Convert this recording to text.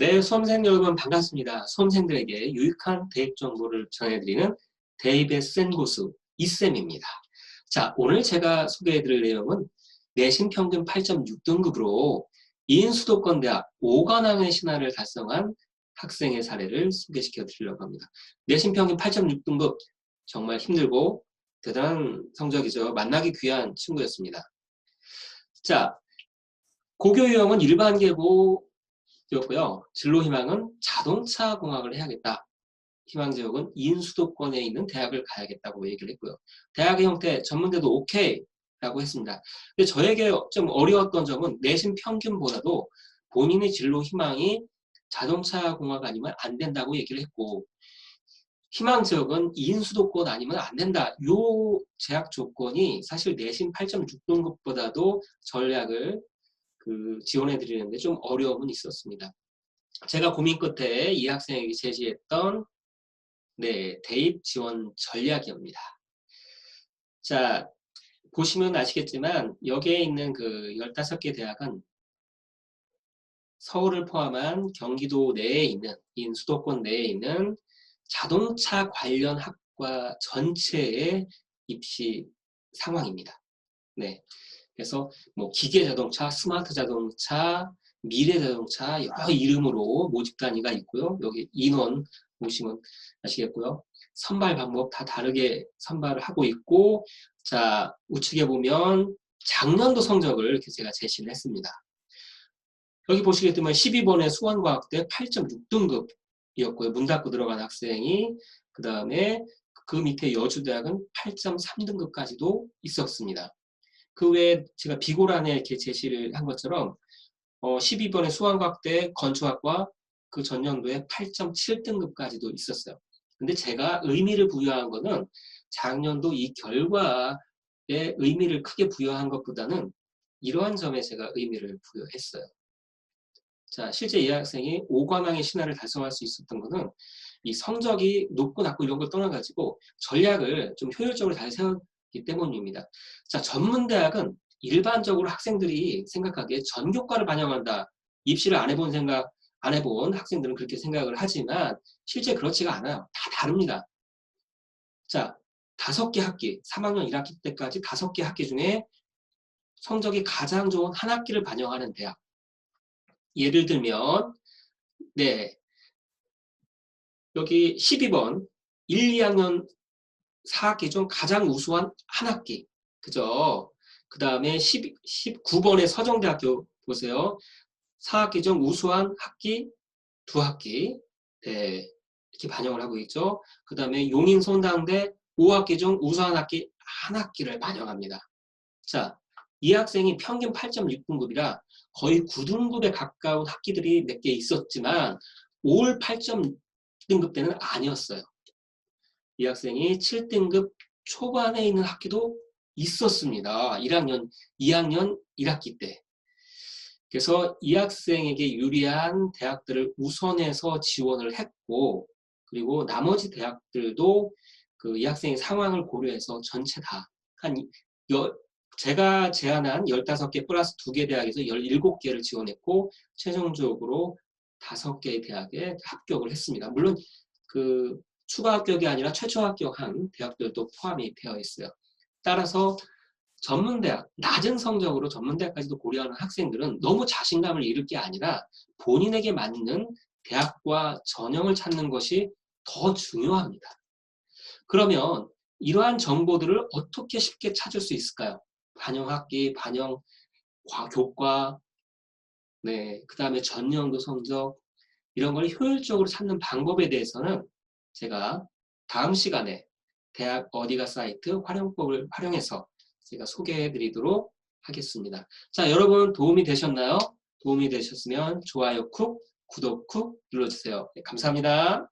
네, 수험생 여러분 반갑습니다. 수험생들에게 유익한 대입 정보를 전해드리는 대입의 센 고수 이쌤입니다. 자, 오늘 제가 소개해드릴 내용은 내신 평균 8.6등급으로 인수도권 대학 5관왕의 신화를 달성한 학생의 사례를 소개시켜 드리려고 합니다. 내신 평균 8.6등급 정말 힘들고 대단한 성적이죠. 만나기 귀한 친구였습니다. 자, 고교 유형은 일반 계 고 였고요. 진로 희망은 자동차 공학을 해야겠다. 희망 지역은 인수도권에 있는 대학을 가야겠다고 얘기를 했고요. 대학의 형태 전문대도 오케이 라고 했습니다. 근데 저에게 좀 어려웠던 점은 내신 평균보다도 본인의 진로 희망이 자동차 공학 아니면 안 된다고 얘기를 했고 희망 지역은 인수도권 아니면 안 된다. 요 제약 조건이 사실 내신 8.6등급보다도 전략을 그 지원해 드리는데 좀 어려움은 있었습니다. 제가 고민 끝에 이 학생에게 제시했던 네, 대입 지원 전략이옵니다. 자, 보시면 아시겠지만 여기에 있는 그 15개 대학은 서울을 포함한 경기도 내에 있는 인 수도권 내에 있는 자동차 관련 학과 전체의 입시 상황입니다. 네. 그래서 뭐 기계 자동차, 스마트 자동차, 미래 자동차 여러 이름으로 모집 단위가 있고요. 여기 인원 보시면 아시겠고요. 선발 방법 다 다르게 선발을 하고 있고 자 우측에 보면 작년도 성적을 이렇게 제가 제시를 했습니다. 여기 보시겠지만 12번의 수원과학대 8.6등급이었고요. 문 닫고 들어간 학생이 그 다음에 그 밑에 여주대학은 8.3등급까지도 있었습니다. 그 외에 제가 비고란에 이렇게 제시를 한 것처럼 어, 12번의 수학과학대 건축학과 그 전년도에 8.7등급까지도 있었어요. 근데 제가 의미를 부여한 거는 작년도 이 결과에 의미를 크게 부여한 것보다는 이러한 점에 제가 의미를 부여했어요. 자, 실제 이 학생이 5관왕의 신화를 달성할 수 있었던 거는 이 성적이 높고 낮고 이런 걸 떠나가지고 전략을 좀 효율적으로 잘 세워, 이 때문입니다. 자, 전문대학은 일반적으로 학생들이 생각하기에 전교과를 반영한다. 입시를 안 해본 생각, 안 해본 학생들은 그렇게 생각을 하지만 실제 그렇지가 않아요. 다 다릅니다. 자, 다섯 개 학기, 3학년 1학기 때까지 다섯 개 학기 중에 성적이 가장 좋은 한 학기를 반영하는 대학. 예를 들면, 네. 여기 12번 1, 2학년 4학기 중 가장 우수한 한 학기. 그죠? 그 다음에 19번의 서정대학교 보세요. 4학기 중 우수한 학기 두 학기. 네, 이렇게 반영을 하고 있죠. 그 다음에 용인 손당대 5학기 중 우수한 학기 한 학기를 반영합니다. 자, 이 학생이 평균 8.6등급이라 거의 9등급에 가까운 학기들이 몇 개 있었지만 올 8.등급 때는 아니었어요. 이 학생이 7등급 초반에 있는 학기도 있었습니다. 1학년, 2학년 1학기 때. 그래서 이 학생에게 유리한 대학들을 우선해서 지원을 했고, 그리고 나머지 대학들도 그 이 학생의 상황을 고려해서 전체 다, 한, 여, 제가 제안한 15개 플러스 2개 대학에서 17개를 지원했고, 최종적으로 5개의 대학에 합격을 했습니다. 물론, 그, 추가 합격이 아니라 최초 합격한 대학들도 포함이 되어 있어요. 따라서 전문대학, 낮은 성적으로 전문대학까지도 고려하는 학생들은 너무 자신감을 잃을 게 아니라 본인에게 맞는 대학과 전형을 찾는 것이 더 중요합니다. 그러면 이러한 정보들을 어떻게 쉽게 찾을 수 있을까요? 반영학기, 반영 교과, 네, 그 다음에 전형도 성적, 이런 걸 효율적으로 찾는 방법에 대해서는 제가 다음 시간에 대학 어디가 사이트 활용법을 활용해서 제가 소개해 드리도록 하겠습니다. 자, 여러분 도움이 되셨나요? 도움이 되셨으면 좋아요 쿡, 구독 쿡 눌러주세요. 네, 감사합니다.